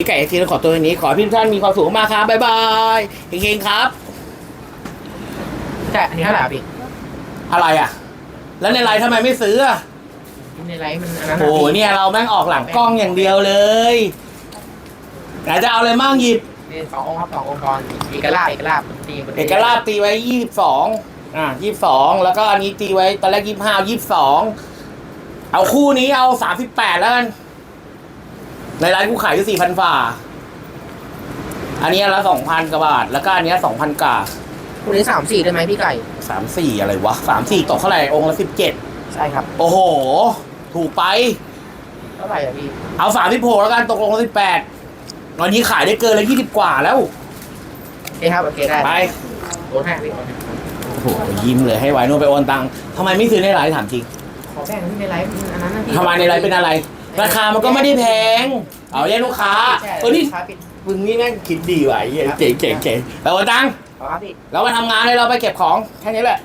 พี่ไก่ทีขอตัวนี้ ขอให้พี่ทุกท่านมีความสุขมากครับ บ๊ายบายเฮงๆครับใช่อันนี้เท่าไหร่อะพี่อะไรอะ แล้วในไลน์ทำไมไม่ซื้ออะในไลฟ์มันอันนั้นโอ้อะพี่เนี่ยเราแม่งออกหลังกล้องอย่างเดียวเลยไหนจะเอาอะไรมั่งหยิบนี่สององค์ครับสององค์กรเอกราชเอกราชตีคนเอกราชตีไว้ยี่สิบสองอะยี่สิบสองแล้วก็อันนี้ตีไว้ตอนแรกยี่สิบห้ายี่สิบสองเอาคู่นี้เอาสามสิบแปดแล้วกัน ในร้านกูขายอยู่สี่พันฝ่า อันนี้ละสองพันกว่าบาท แล้วก็อันเนี้สองพันกว่าคุณนี้สามสี่ได้ไหมพี่ไก่สามสี่อะไรวะสามสี่ตกเท่าไหร่องค์ละสิบเจ็ดใช่ครับ โอ้โห ถูกไป เท่าไหร่อะพี่ เอาสามสิบหกแล้วกันตกลงละสิบแปดวันนี้ขายได้เกินเลยยี่สิบกว่าแล้ว โอเคครับ โอเคได้ไปโอนให้พี่โอนให้โอ้โหยิ้มเลยให้ไว้นู่นไปโอนตังค์ทำไมไม่ซื้อในไลน์ถามจริงขอแบ่งที่ในไลฟ์อันนั้นนะพี่ทำไมในไลน์เป็นอะไร ราคามันก็ไม่ได้แพง เอาแย่ลูกค้าใช่เออนี่ครับพี่มึงนี่แม่งคิดดีว่ะไอ้เหี้ยเจ๋งเจ๋งเจ๋งไปโอนตังค์ขอครับพี่ เรามาทำงานเลยเราไปเก็บของแค่นี้แหละ